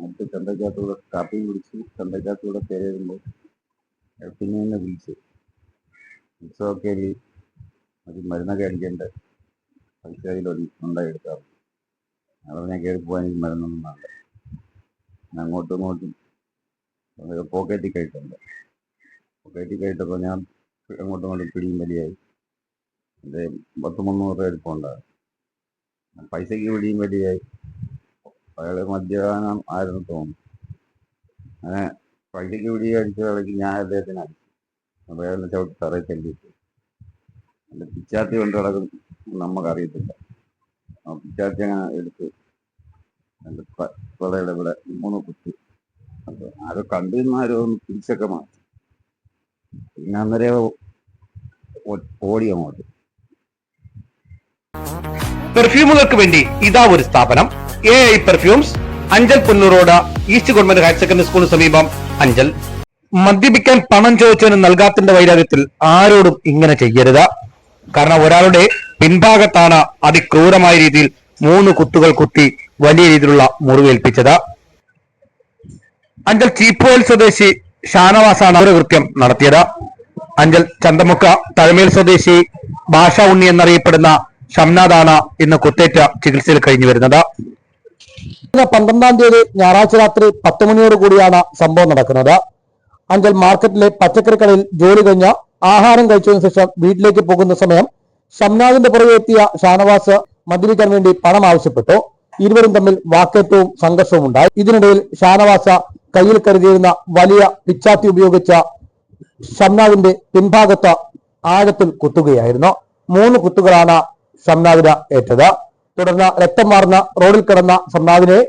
എന്നിട്ട് ചന്തക്കകത്തൂടെ കാപ്പി കുടിച്ച് ചന്തക്കകത്തൂടെ കയറിയുമ്പോൾ പിന്നെ എന്നെ വിളിച്ച്. ഉത്സവമൊക്കെ അല്ലേ അത് മരുന്നൊക്കെ അടിക്കേണ്ട പൈസ കയ്യിൽ ഉണ്ടായി എടുക്കാറ് അവിടെ ഞാൻ കയറി പോകാൻ എനിക്ക് മരുന്നൊന്നും വേണ്ട. ഞാൻ അങ്ങോട്ടും ഇങ്ങോട്ടും പോക്കറ്റിൽ കഴിട്ടുണ്ട് പോക്കറ്റിൽ കഴിച്ചപ്പോൾ ഞാൻ അങ്ങോട്ടും ഇങ്ങോട്ടും പിടിയും വലിയായി. എന്റെ പത്ത് മുന്നൂറ് രൂപ എടുപ്പുണ്ടാകും പൈസയ്ക്ക് പിടിയും വലിയായി. അയാൾ മദ്യപാനം ആയിരുന്നു തോന്നുന്നു അങ്ങനെ പള്ളിക്ക് പിടി അടിച്ച കളിക്ക് ഞാൻ അദ്ദേഹത്തിന് അടിച്ചു. അപ്പോൾ അയാളെ ചവിട്ടി തറയിൽ തല്ലിയിട്ട് എന്റെ പിച്ചാത്തി കൊണ്ട് കിടക്കും നമുക്കറിയത്തില്ല. ആ പിച്ചാത്തി അങ്ങനെ എടുത്ത് എന്റെ കൊലയുടെ ഇവിടെ മൂന്ന് കുത്തി. അപ്പോൾ ആരോ കണ്ടിരുന്ന ആരോ ഒന്ന് പിടിച്ചൊക്കെ മാറ്റി. പിന്നെ അന്നേരം ഓടി അങ്ങോട്ട്. പെർഫ്യൂമുകൾക്ക് വേണ്ടി ഇതാ ഒരു സ്ഥാപനം. A I perfumes Anchal Punnoorode east government higher secondary സ്കൂളിന് സമീപം അഞ്ചൽ. മദ്യപിക്കാൻ പണം ചോദിച്ചതിന് നൽകാത്തിന്റെ വൈരാഗ്യത്തിൽ ആരോടും ഇങ്ങനെ ചെയ്യരുത്. കാരണം ഒരാളുടെ പിൻഭാഗത്താണ് അതിക്രൂരമായ രീതിയിൽ മൂന്ന് കുത്തുകൾ കുത്തി വലിയ രീതിയിലുള്ള മുറിവേൽപ്പിച്ചത്. അഞ്ചൽ ചീപ്പോയിൽ സ്വദേശി ഷാനവാസാണ് അവരുടെ കൃത്യം നടത്തിയത്. അഞ്ചൽ ചന്തമുക്ക തഴമേൽ സ്വദേശി ഭാഷ ഉണ്ണി എന്നറിയപ്പെടുന്ന ഷംനാദാണ് ഇന്ന് കുത്തേറ്റ ചികിത്സയിൽ കഴിഞ്ഞു വരുന്നത്. പന്ത്രണ്ടാം തീയതി ഞായറാഴ്ച രാത്രി പത്ത് മണിയോട് കൂടിയാണ് സംഭവം നടക്കുന്നത്. അഞ്ചൽ മാർക്കറ്റിലെ പച്ചക്കറി കടയിൽ ജോലി കഴിഞ്ഞ ആഹാരം കഴിച്ചതിനു ശേഷം വീട്ടിലേക്ക് പോകുന്ന സമയം ഷംനാദിന്റെ പുറകെ എത്തിയ ഷാനവാസ് മദ്യപിക്കാൻ വേണ്ടി പണം ആവശ്യപ്പെട്ടു. ഇരുവരും തമ്മിൽ വാക്കേറ്റവും സംഘർഷവും ഉണ്ടായി. ഇതിനിടയിൽ ഷാനവാസ കയ്യിൽ കരുതിയിരുന്ന വലിയ പിച്ചാത്തി ഉപയോഗിച്ച ഷംനാദിന്റെ പിൻഭാഗത്ത് ആഴത്തിൽ കുത്തുകയായിരുന്നു. മൂന്ന് കുത്തുകളാണ് ഷംനാദിന് ഏറ്റത്. തുടർന്ന് രക്തം മാർന്ന റോഡിൽ കിടന്ന ഷംനാദിനെ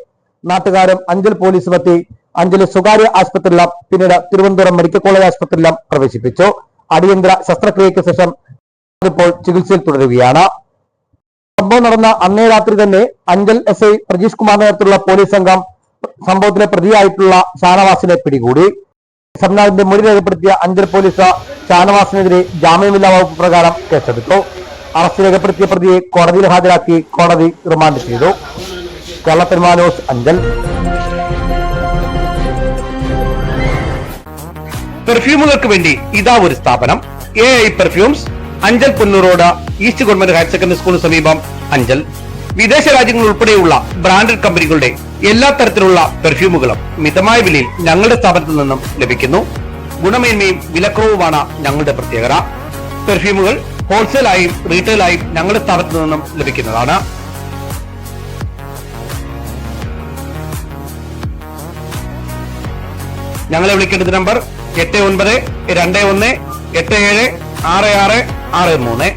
നാട്ടുകാരും അഞ്ചൽ പോലീസും എത്തി അഞ്ചൽ സ്വകാര്യ ആശുപത്രിയിലും പിന്നീട് തിരുവനന്തപുരം മെഡിക്കൽ കോളേജ് ആശുപത്രിയിലും പ്രവേശിപ്പിച്ചു. അടിയന്തര ശസ്ത്രക്രിയയ്ക്ക് ശേഷം ഇപ്പോൾ ചികിത്സയിൽ തുടരുകയാണ്. സംഭവം നടന്ന അന്നേ രാത്രി തന്നെ അഞ്ചൽ എസ് ഐ പ്രജീഷ് കുമാർ നേതൃത്വത്തിലുള്ള പോലീസ് സംഘം സംഭവത്തിലെ പ്രതിയായിട്ടുള്ള ഷാനവാസിനെ പിടികൂടി. സംനാഥിന്റെ മൊഴി രേഖപ്പെടുത്തിയ അഞ്ചൽ പോലീസ് ഷാനവാസിനെതിരെ ജാമ്യമില്ലാ വകുപ്പ് പ്രകാരം കേസെടുത്തു. അറസ്റ്റ് രേഖപ്പെടുത്തിയ പ്രതിയെ കോടതിയിൽ ഹാജരാക്കി കോടതി റിമാൻഡ് ചെയ്തു. കേരള അഞ്ചൽ. പെർഫ്യൂമുകൾക്ക് വേണ്ടി ഇതാ ഒരു സ്ഥാപനം. A I perfumes Anchal Ponnoorode east government higher secondary സ്കൂളിന് സമീപം അഞ്ചൽ. വിദേശ രാജ്യങ്ങൾ ഉൾപ്പെടെയുള്ള ബ്രാൻഡഡ് കമ്പനികളുടെ എല്ലാ തരത്തിലുള്ള പെർഫ്യൂമുകളും മിതമായ വിലയിൽ ഞങ്ങളുടെ സ്ഥാപനത്തിൽ നിന്നും ലഭിക്കുന്നു. ഗുണമേന്മയും വിലക്കുറവുമാണ് ഞങ്ങളുടെ പ്രത്യേകത. പെർഫ്യൂമുകൾ ഹോൾസെയിലായും റീറ്റെയിലായും ഞങ്ങളുടെ സ്ഥാപനത്തിൽ നിന്നും ലഭിക്കുന്നതാണ്. ഞങ്ങളെ വിളിക്കേണ്ടത് നമ്പർ എട്ട് ഒൻപത് രണ്ട് ഒന്ന് എട്ട് ഏഴ് ആറ് ആറ് ആറ് മൂന്ന്.